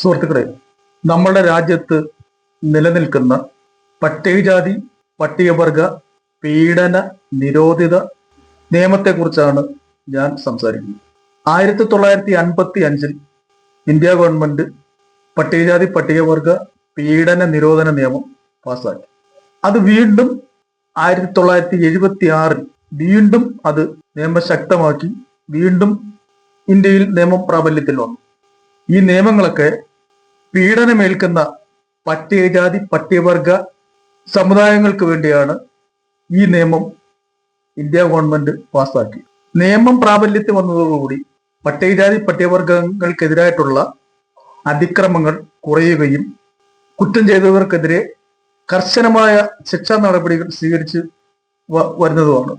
സുഹൃത്തുക്കളെ നമ്മുടെ രാജ്യത്ത് നിലനിൽക്കുന്ന പട്ടികജാതി പട്ടികവർഗ പീഡന നിരോധിത നിയമത്തെക്കുറിച്ചാണ് ഞാൻ സംസാരിക്കുന്നത്. ആയിരത്തി തൊള്ളായിരത്തി അൻപത്തി അഞ്ചിൽ ഇന്ത്യ ഗവൺമെന്റ് പട്ടികജാതി പട്ടികവർഗ പീഡന നിരോധന നിയമം പാസാക്കി അത് വീണ്ടും ആയിരത്തി തൊള്ളായിരത്തി എഴുപത്തി ആറിൽ വീണ്ടും അത് നിയമം ശക്തമാക്കി വീണ്ടും ഇന്ത്യയിൽ നിയമം പ്രാബല്യത്തിൽ വന്നു. ഈ നിയമങ്ങളൊക്കെ പീഡനമേൽക്കുന്ന പട്ടികജാതി പട്ടികവർഗ സമുദായങ്ങൾക്ക് വേണ്ടിയാണ് ഈ നിയമം ഇന്ത്യ ഗവൺമെന്റ് പാസാക്കി നിയമം പ്രാബല്യത്തിൽ വന്നതോടുകൂടി പട്ടികജാതി പട്ടികവർഗങ്ങൾക്കെതിരായിട്ടുള്ള അതിക്രമങ്ങൾ കുറയുകയും കുറ്റം ചെയ്തവർക്കെതിരെ കർശനമായ ശിക്ഷാ നടപടികൾ സ്വീകരിച്ച് വരുന്നതുമാണ്.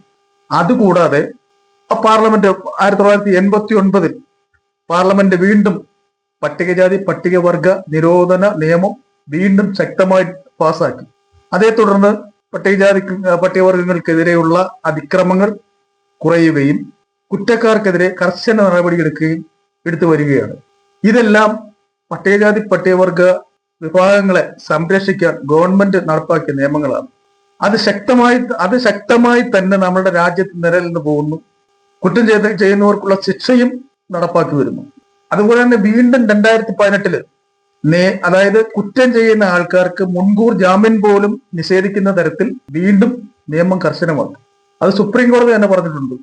അതുകൂടാതെ പാർലമെന്റ് ആയിരത്തി തൊള്ളായിരത്തി എൺപത്തി ഒൻപതിൽ പാർലമെന്റ് വീണ്ടും പട്ടികജാതി പട്ടികവർഗ നിരോധന നിയമം വീണ്ടും ശക്തമായി പാസാക്കി. അതേ തുടർന്ന് പട്ടികജാതി പട്ടികവർഗങ്ങൾക്കെതിരെയുള്ള അതിക്രമങ്ങൾ കുറയുകയും കുറ്റക്കാർക്കെതിരെ കർശന നടപടിയെടുക്കുകയും എടുത്തു വരികയാണ്. ഇതെല്ലാം പട്ടികജാതി പട്ടികവർഗ വിഭാഗങ്ങളെ സംരക്ഷിക്കാൻ ഗവൺമെന്റ് നടപ്പാക്കിയ നിയമങ്ങളാണ്. അത് ശക്തമായി അത് ശക്തമായി തന്നെ നമ്മുടെ രാജ്യത്ത് നിലനിന്ന് പോകുന്നു. കുറ്റം ചെയ്ത് ചെയ്യുന്നവർക്കുള്ള ശിക്ഷയും നടപ്പാക്കി വരുന്നു. അതുപോലെ തന്നെ വീണ്ടും രണ്ടായിരത്തി പതിനെട്ടിൽ അതായത് കുറ്റം ചെയ്യുന്ന ആൾക്കാർക്ക് മുൻകൂർ ജാമ്യം പോലും നിഷേധിക്കുന്ന തരത്തിൽ വീണ്ടും നിയമം കർശനമാക്കി. അത് സുപ്രീം കോടതി തന്നെ പറഞ്ഞിട്ടുണ്ട്.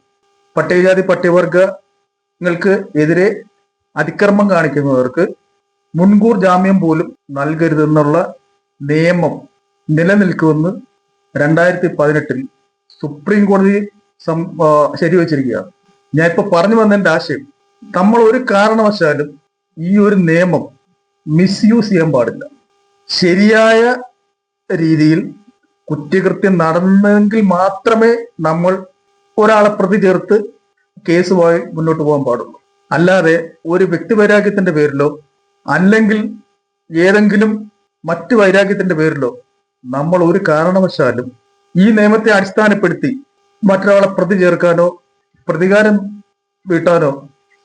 പട്ടികജാതി പട്ടികവർഗങ്ങൾക്ക് എതിരെ അതിക്രമം കാണിക്കുന്നവർക്ക് മുൻകൂർ ജാമ്യം പോലും നൽകരുതെന്നുള്ള നിയമം നിലനിൽക്കുമെന്ന് രണ്ടായിരത്തി പതിനെട്ടിൽ സുപ്രീം കോടതി ശരിവച്ചിരിക്കുകയാണ്. ഞാൻ ഇപ്പൊ പറഞ്ഞു വന്നതിന്റെ ആശയം നമ്മൾ ഒരു കാരണവശാലും ഈ ഒരു നിയമം മിസ്യൂസ് ചെയ്യാൻ പാടില്ല. ശരിയായ രീതിയിൽ കുറ്റകൃത്യം നടന്നെങ്കിൽ മാത്രമേ നമ്മൾ ഒരാളെ പ്രതി ചേർത്ത് കേസുമായി മുന്നോട്ട് പോകാൻ പാടുള്ളൂ. അല്ലാതെ ഒരു വ്യക്തി വൈരാഗ്യത്തിന്റെ പേരിലോ അല്ലെങ്കിൽ ഏതെങ്കിലും മറ്റു വൈരാഗ്യത്തിന്റെ പേരിലോ നമ്മൾ ഒരു കാരണവശാലും ഈ നിയമത്തെ അടിസ്ഥാനപ്പെടുത്തി മറ്റൊരാളെ പ്രതി ചേർക്കാനോ പ്രതികാരം വീട്ടാനോ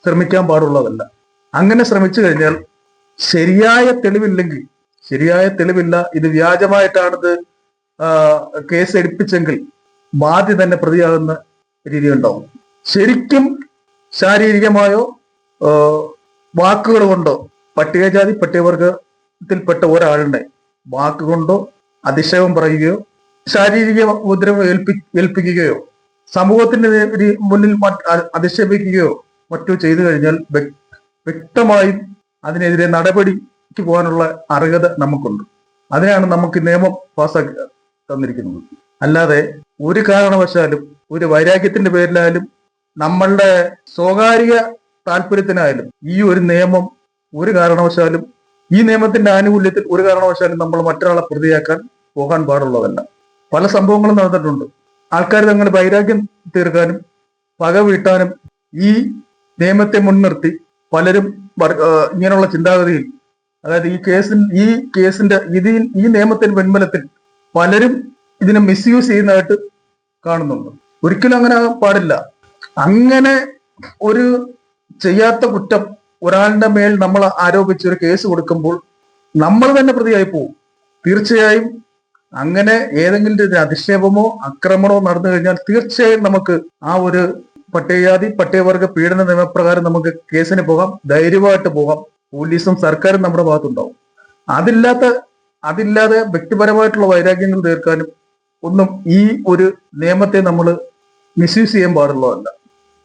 ശ്രമിക്കാൻ പാടുള്ളതല്ല. അങ്ങനെ ശ്രമിച്ചു കഴിഞ്ഞാൽ ശരിയായ തെളിവില്ലെങ്കിൽ ശരിയായ തെളിവില്ല ഇത് വ്യാജമായിട്ടാണിത് കേസ് എടുപ്പിച്ചെങ്കിൽ ബാധ്യ തന്നെ പ്രതിയാകുന്ന രീതി ഉണ്ടാവും ശരിക്കും ശാരീരികമായോ വാക്കുകൾ കൊണ്ടോ പട്ടികജാതി പട്ടികവർഗത്തിൽപ്പെട്ട ഒരാളുടെ വാക്കുകൊണ്ടോ അതിശയം പറയുകയോ ശാരീരിക ഉപദ്രവം ഏൽപ്പി ഏൽപ്പിക്കുകയോ സമൂഹത്തിന്റെ മുന്നിൽ അതിശയിപ്പിക്കുകയോ മറ്റോ ചെയ്തു കഴിഞ്ഞാൽ വ്യക്- വ്യക്തമായും അതിനെതിരെ നടപടിക്ക് പോകാനുള്ള അർഹത നമുക്കുണ്ട്. അതിനാണ് നമുക്ക് നിയമം പാസ്സാക്കി തന്നിരിക്കുന്നത്. അല്ലാതെ ഒരു കാരണവശാലും ഒരു വൈരാഗ്യത്തിന്റെ പേരിലായാലും നമ്മളുടെ സ്വകാര്യ താല്പര്യത്തിനായാലും ഈ ഒരു നിയമം ഒരു കാരണവശാലും ഈ നിയമത്തിന്റെ ആനുകൂല്യത്തിൽ ഒരു കാരണവശാലും നമ്മൾ മറ്റൊരാളെ പ്രതിയാക്കാൻ പോകാൻ പാടുള്ളതല്ല. പല സംഭവങ്ങളും നടന്നിട്ടുണ്ട്. ആൾക്കാർ തങ്ങളുടെ വൈരാഗ്യം തീർക്കാനും പക വീട്ടാനും ഈ നിയമത്തെ മുൻനിർത്തി പലരും ഇങ്ങനെയുള്ള ചിന്താഗതിയിൽ അതായത് ഈ കേസിൽ ഈ കേസിന്റെ ഇതിൽ ഈ നിയമത്തിന്റെ പിൻബലത്തിൽ പലരും ഇതിനെ മിസ്യൂസ് ചെയ്യുന്നതായിട്ട് കാണുന്നുണ്ട്. ഒരിക്കലും അങ്ങനെ പാടില്ല. അങ്ങനെ ഒരു ചെയ്യാത്ത കുറ്റം ഒരാളുടെ മേൽ നമ്മൾ ആരോപിച്ച് ഒരു കേസ് കൊടുക്കുമ്പോൾ നമ്മൾ തന്നെ പ്രതിയായി പോകും തീർച്ചയായും അങ്ങനെ ഏതെങ്കിലും അധിക്ഷേപമോ അക്രമണമോ നടന്നു കഴിഞ്ഞാൽ തീർച്ചയായും നമുക്ക് ആ ഒരു പട്ടികജാതി പട്ടികവർഗ പീഡന നിയമപ്രകാരം നമുക്ക് കേസിന് പോകാം ധൈര്യമായിട്ട് പോകാം. പോലീസും സർക്കാരും നമ്മുടെ ഭാഗത്തുണ്ടാവും. അതില്ലാത്ത അതില്ലാതെ വ്യക്തിപരമായിട്ടുള്ള വൈരാഗ്യങ്ങൾ തീർക്കാനും ഒന്നും ഈ ഒരു നിയമത്തെ നമ്മൾ മിസ്യൂസ് ചെയ്യാൻ പാടുള്ളതല്ല.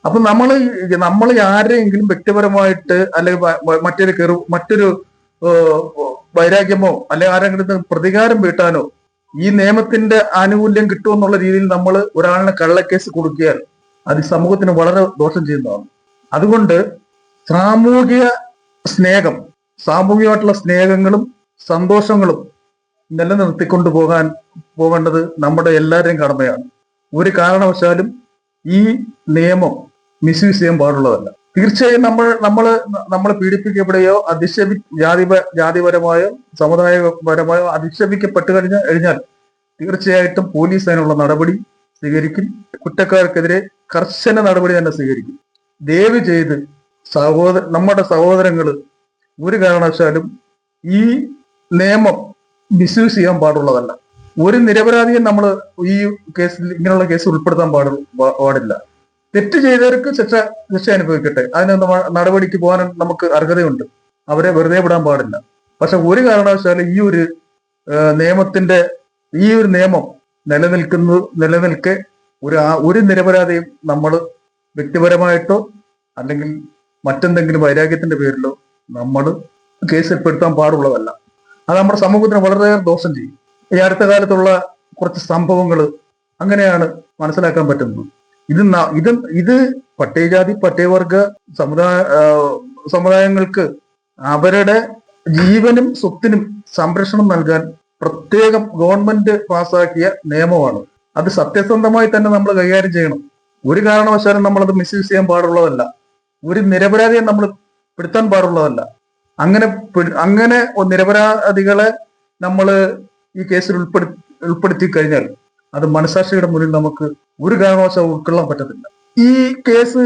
അപ്പൊ നമ്മൾ നമ്മൾ ആരെയെങ്കിലും വ്യക്തിപരമായിട്ട് അല്ലെങ്കിൽ മറ്റൊരു കെറു മറ്റൊരു വൈരാഗ്യമോ അല്ലെങ്കിൽ ആരെങ്കിലും പ്രതികാരം വീട്ടാനോ ഈ നിയമത്തിന്റെ ആനുകൂല്യം കിട്ടുമെന്നുള്ള രീതിയിൽ നമ്മൾ ഒരാളിനെ കള്ളക്കേസ് കൊടുക്കിയാൽ അത് സമൂഹത്തിന് വളരെ ദോഷം ചെയ്യുന്നതാണ്. അതുകൊണ്ട് സാമൂഹിക സ്നേഹം സാമൂഹികമായിട്ടുള്ള സ്നേഹങ്ങളും സന്തോഷങ്ങളും നിലനിർത്തിക്കൊണ്ടു പോകാൻ പോകേണ്ടത് നമ്മുടെ എല്ലാവരുടെയും കടമയാണ്. ഒരു കാരണവശാലും ഈ നിയമം മിസ്യൂസ് ചെയ്യാൻ പാടുള്ളതല്ല. തീർച്ചയായും നമ്മൾ നമ്മൾ നമ്മൾ പീഡിപ്പിക്കപ്പെടുകയോ അധിക്ഷേപി ജാതി ജാതിപരമായോ സമുദായപരമായോ അധിക്ഷേപിക്കപ്പെട്ട് കഴിഞ്ഞാൽ കഴിഞ്ഞാൽ തീർച്ചയായിട്ടും പോലീസ് അതിനുള്ള നടപടി സ്വീകരിക്കും. കുറ്റക്കാർക്കെതിരെ കർശന നടപടി തന്നെ സ്വീകരിക്കും. ദയവ് ചെയ്ത് സഹോദര നമ്മുടെ സഹോദരങ്ങൾ ഒരു കാരണവശാലും ഈ നിയമം മിസ്യൂസ് ചെയ്യാൻ പാടുള്ളതല്ല. ഒരു നിരപരാധിയെ നമ്മൾ ഈ കേസിൽ ഇങ്ങനെയുള്ള കേസ് ഉൾപ്പെടുത്താൻ പാടു പാടില്ല. തെറ്റ് ചെയ്തവർക്ക് ശിക്ഷ ശിക്ഷ അനുഭവിക്കട്ടെ. അതിന് നടപടിക്ക് പോകാൻ നമുക്ക് അർഹതയുണ്ട്. അവരെ വെറുതെ വിടാൻ പാടില്ല. പക്ഷെ ഒരു കാരണവശാലും ഈ ഒരു നിയമത്തിന്റെ ഈ ഒരു നിയമം നിലനിൽക്കുന്നത് നിലനിൽക്കെ ഒരു ആ- ഒരു നിരപരാധിയും നമ്മൾ വ്യക്തിപരമായിട്ടോ അല്ലെങ്കിൽ മറ്റെന്തെങ്കിലും വൈരാഗ്യത്തിന്റെ പേരിലോ നമ്മൾ കേസിൽപ്പെടുത്താൻ പാടുള്ളതല്ല. അത് നമ്മുടെ സമൂഹത്തിന് വളരെയേറെ ദോഷം ചെയ്യും. ഈ അടുത്ത കാലത്തുള്ള കുറച്ച് സംഭവങ്ങൾ അങ്ങനെയാണ് മനസ്സിലാക്കാൻ പറ്റുന്നത്. ഇത് ഇത് ഇത് പട്ടികജാതി പട്ടികവർഗ സമുദായ സമുദായങ്ങൾക്ക് അവരുടെ ജീവനും സ്വത്തിനും സംരക്ഷണം നൽകാൻ പ്രത്യേകം ഗവൺമെന്റ് പാസാക്കിയ നിയമമാണ്. അത് സത്യസന്ധമായി തന്നെ നമ്മൾ കൈകാര്യം ചെയ്യണം. ഒരു കാരണവശാലും നമ്മളത് മിസ്യൂസ് ചെയ്യാൻ പാടുള്ളതല്ല. ഒരു നിരപരാധിയെ നമ്മൾ പെടുത്താൻ പാടുള്ളതല്ല. അങ്ങനെ അങ്ങനെ നിരപരാധികളെ നമ്മൾ ഈ കേസിൽ ഉൾപ്പെടു ഉൾപ്പെടുത്തി കഴിഞ്ഞാൽ അത് മനസാക്ഷിയുടെ മുന്നിൽ നമുക്ക് ഒരു കാരണവശാലും ഉൾക്കൊള്ളാൻ പറ്റത്തില്ല. ഈ കേസ്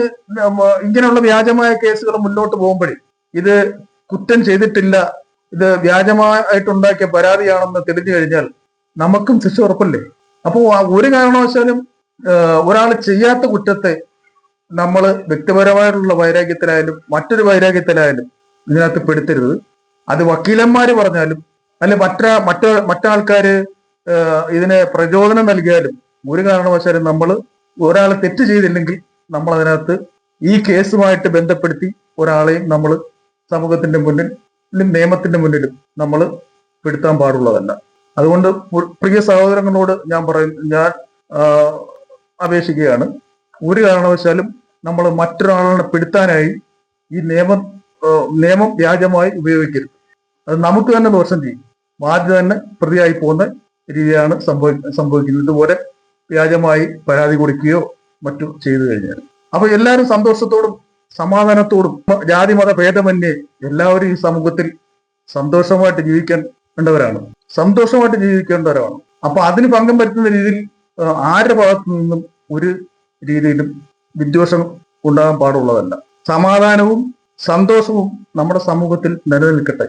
ഇങ്ങനെയുള്ള വ്യാജമായ കേസുകൾ മുന്നോട്ട് പോകുമ്പോഴേ ഇത് കുറ്റം ചെയ്തിട്ടില്ല ഇത് വ്യാജമായിട്ടുണ്ടാക്കിയ പരാതിയാണെന്ന് തെളിഞ്ഞു കഴിഞ്ഞാൽ നമുക്കും ശിക്ഷ ഉറപ്പല്ലേ? അപ്പോ ആ ഒരു കാരണവശാലും ഒരാൾ ചെയ്യാത്ത കുറ്റത്തെ നമ്മൾ വ്യക്തിപരമായിട്ടുള്ള വൈരാഗ്യത്തിലായാലും മറ്റൊരു വൈരാഗ്യത്തിലായാലും ഇതിനകത്ത് പെടുത്തരുത്. അത് വക്കീലന്മാര് പറഞ്ഞാലും അല്ലെ മറ്റ മറ്റ മറ്റാൾക്കാര് ഇതിനെ പ്രചോദനം നൽകിയാലും ഒരു കാരണവശാലും നമ്മൾ ഒരാൾ തെറ്റ് ചെയ്തില്ലെങ്കിൽ നമ്മൾ അതിനകത്ത് ഈ കേസുമായിട്ട് ബന്ധപ്പെടുത്തി ഒരാളെയും നമ്മൾ സമൂഹത്തിന്റെ മുന്നിൽ നിയമത്തിന്റെ മുന്നിലും നമ്മൾ പെടുത്താൻ പാടുള്ളതല്ല. അതുകൊണ്ട് പ്രിയ സഹോദരങ്ങളോട് ഞാൻ പറയും ഞാൻ അപേക്ഷിക്കുകയാണ്. ഒരു കാരണവശാലും നമ്മൾ മറ്റൊരാളെ പെടുത്താനായി ഈ നിയമം നിയമം വ്യാജമായി ഉപയോഗിക്കരുത്. അത് നമുക്ക് തന്നെ ദോഷം ചെയ്യും. ആദ്യം തന്നെ പ്രതിയായി പോകുന്ന രീതിയാണ് സംഭവി സംഭവിക്കുന്നത്. ഇതുപോലെ വ്യാജമായി പരാതി കൊടുക്കുകയോ മറ്റു ചെയ്തു കഴിഞ്ഞാൽ. അപ്പൊ എല്ലാവരും സന്തോഷത്തോടും സമാധാനത്തോടും ജാതി മത ഭേദമന്യേ എല്ലാവരും ഈ സമൂഹത്തിൽ സന്തോഷമായിട്ട് ജീവിക്കേണ്ടവരാണ്. സന്തോഷമായിട്ട് ജീവിക്കേണ്ടവരാണ്. അപ്പൊ അതിന് പങ്കം വരുത്തുന്ന രീതിയിൽ ആരുടെ ഭാഗത്തു നിന്നും ഒരു രീതിയിലും വിദ്വേഷം ഉണ്ടാകാൻ പാടുള്ളതല്ല. സമാധാനവും സന്തോഷവും നമ്മുടെ സമൂഹത്തിൽ നിലനിൽക്കട്ടെ.